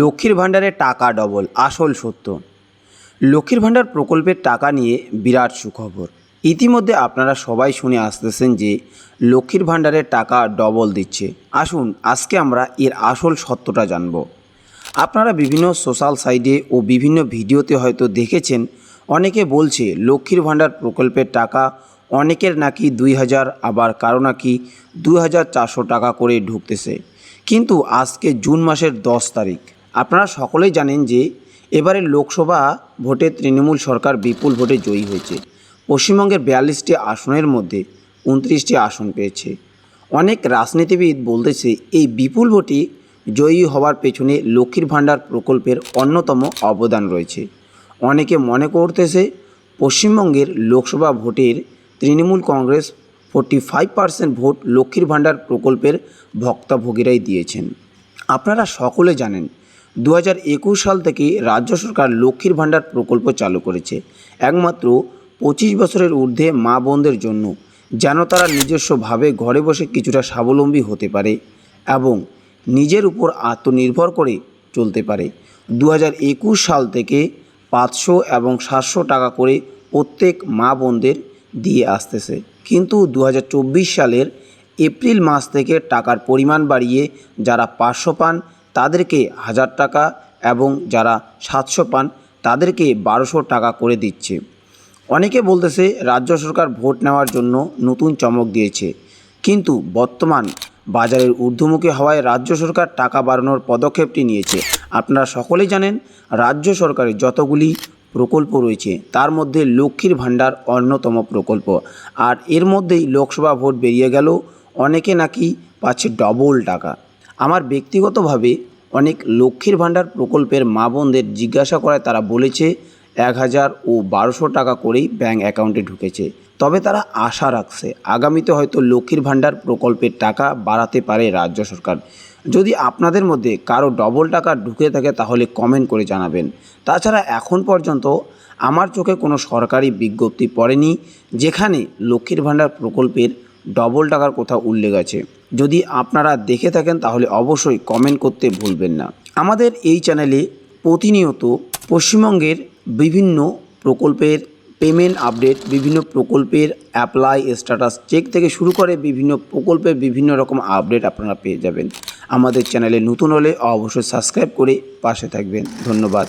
লক্ষ্মীর ভাণ্ডারে টাকা ডবল, আসল সত্য। লক্ষ্মীর ভাণ্ডার প্রকল্পের টাকা নিয়ে বিরাট সুখবর। ইতিমধ্যে আপনারা সবাই শুনে আসতেছেন যে, লক্ষ্মীর ভাণ্ডারের টাকা ডবল দিচ্ছে। আসুন, আজকে আমরা এর আসল সত্যটা জানব। আপনারা বিভিন্ন সোশ্যাল সাইটে ও বিভিন্ন ভিডিওতে হয়তো দেখেছেন, অনেকে বলছে লক্ষ্মীর ভাণ্ডার প্রকল্পের টাকা অনেকের নাকি দুই হাজার, আবার কারও নাকি দুই হাজার চারশো টাকা করে ঢুকতেছে। কিন্তু আজকে জুন মাসের দশ তারিখ। আপনারা সকলেই জানেন যে এবারে লোকসভা ভোটে তৃণমূল সরকার বিপুল ভোটে জয়ী হয়েছে। পশ্চিমবঙ্গের বিয়াল্লিশটি আসনের মধ্যে উনত্রিশটি আসন পেয়েছে। অনেক রাজনীতিবিদ বলতেছে, এই বিপুল ভোটে জয়ী হওয়ার পেছনে লক্ষ্মীর ভাণ্ডার প্রকল্পের অন্যতম অবদান রয়েছে। অনেকে মনে করতেছে, পশ্চিমবঙ্গের লোকসভা ভোটের Trinamool Congress forty five percent vote লক্ষ্মীর ভাণ্ডার প্রকল্পের ভক্তভোগীরাই দিয়েছেন। আপনারা সকলে জানেন দু একুশ সাল থেকে রাজ্য সরকার লক্ষ্মীর ভাণ্ডার প্রকল্প চালু করেছে। একমাত্র পঁচিশ বছরের ঊর্ধ্বে মা বোনদের জন্য, যেন তারা নিজস্বভাবে ঘরে বসে কিছুটা স্বাবলম্বী হতে পারে এবং নিজের উপর আত্মনির্ভর করে চলতে পারে। দু একুশ সাল থেকে পাঁচশো এবং সাতশো টাকা করে প্রত্যেক মা বোনদের দিয়ে আসতেছে। কিন্তু দু হাজার চব্বিশ সালের এপ্রিল মাস থেকে টাকার পরিমাণ বাড়িয়ে যারা পাঁচশো পান, তাদেরকে হাজার টাকা এবং যারা সাতশো পান, তাদেরকে বারোশো টাকা করে দিচ্ছে। অনেকে বলতেছে, রাজ্য সরকার ভোট নেওয়ার জন্য নতুন চমক দিয়েছে। কিন্তু বর্তমান বাজারের ঊর্ধ্বমুখী হওয়ায় রাজ্য সরকার টাকা বাড়ানোর পদক্ষেপটি নিয়েছে। আপনারা সকলেই জানেন, রাজ্য সরকারের যতগুলি প্রকল্প রয়েছে। তার মধ্যে লক্ষ্মীর ভাণ্ডার অন্যতম প্রকল্প। আর এর মধ্যেই লোকসভা ভোট বেরিয়ে গেল। অনেকে নাকি পাচ্ছে ডবল টাকা। আমার ব্যক্তিগতভাবে অনেক লক্ষ্মীর ভাণ্ডার প্রকল্পের মা বোনদের জিজ্ঞাসা করায় তারা বলেছে এক হাজার ও বারোশো টাকা করেই ব্যাঙ্ক অ্যাকাউন্টে ঢুকেছে। তবে তারা আশা রাখছে আগামীতে হয়তো লক্ষ্মীর ভাণ্ডার প্রকল্পের টাকা বাড়াতে পারে রাজ্য সরকার। যদি আপনাদের মধ্যে কারও ডবল টাকা ঢুকে থাকে তাহলে কমেন্ট করে জানাবেন। তাছাড়া এখন পর্যন্ত আমার চোখে কোনো সরকারি বিজ্ঞপ্তি পড়েনি যেখানে লক্ষ্মীর ভাণ্ডার প্রকল্পের ডবল টাকার কোথাও উল্লেখ আছে। যদি আপনারা দেখে থাকেন তাহলে অবশ্যই কমেন্ট করতে ভুলবেন না। আমাদের এই চ্যানেলে প্রতিনিয়ত পশ্চিমবঙ্গের বিভিন্ন প্রকল্পের পেমেন্ট আপডেট বিভিন্ন প্রকল্পের অ্যাপ্লাই স্ট্যাটাস চেক থেকে শুরু করে বিভিন্ন প্রকল্পের বিভিন্ন রকম আপডেট আপনারা পেয়ে যাবেন। আমাদের চ্যানেলে নতুন হলে অবশ্যই সাবস্ক্রাইব করে পাশে থাকবেন। ধন্যবাদ।